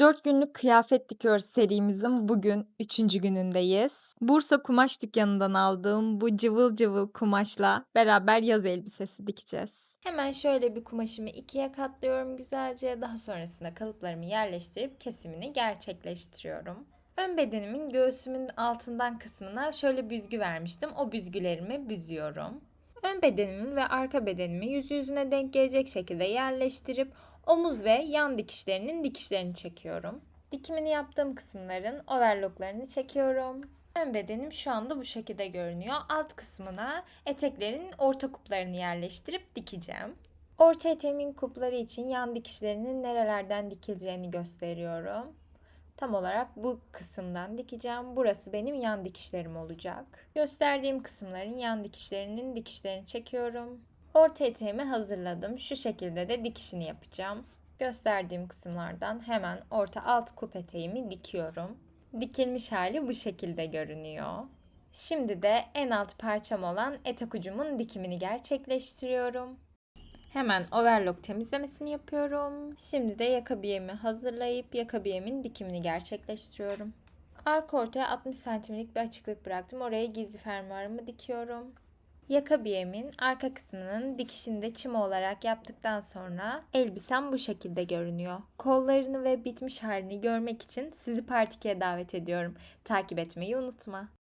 4 günlük kıyafet dikiyoruz serimizin bugün 3. günündeyiz. Bursa kumaş dükkanından aldığım bu cıvıl cıvıl kumaşla beraber yaz elbisesi dikeceğiz. Hemen şöyle bir kumaşımı ikiye katlıyorum güzelce. Daha sonrasında kalıplarımı yerleştirip kesimini gerçekleştiriyorum. Ön bedenimin göğsümün altından kısmına şöyle büzgü vermiştim. O büzgülerimi büzüyorum. Ön bedenimi ve arka bedenimi yüz yüzüne denk gelecek şekilde yerleştirip omuz ve yan dikişlerinin dikişlerini çekiyorum. Dikimini yaptığım kısımların overlocklarını çekiyorum. Ön bedenim şu anda bu şekilde görünüyor. Alt kısmına eteklerin orta kuplarını yerleştirip dikeceğim. Orta eteğimin kupları için yan dikişlerinin nerelerden dikileceğini gösteriyorum. Tam olarak bu kısımdan dikeceğim. Burası benim yan dikişlerim olacak. Gösterdiğim kısımların yan dikişlerinin dikişlerini çekiyorum. Orta eteğimi hazırladım. Şu şekilde de dikişini yapacağım. Gösterdiğim kısımlardan hemen orta alt kup eteğimi dikiyorum. Dikilmiş hali bu şekilde görünüyor. Şimdi de en alt parçam olan etek ucumun dikimini gerçekleştiriyorum. Hemen overlock temizlemesini yapıyorum. Şimdi de yaka biyemi hazırlayıp yaka biyemin dikimini gerçekleştiriyorum. Arka ortaya 60 santimlik bir açıklık bıraktım. Oraya gizli fermuarımı dikiyorum. Yaka biyemin arka kısmının dikişini de çim olarak yaptıktan sonra elbisem bu şekilde görünüyor. Kollarını ve bitmiş halini görmek için sizi Part 2'ye davet ediyorum. Takip etmeyi unutma.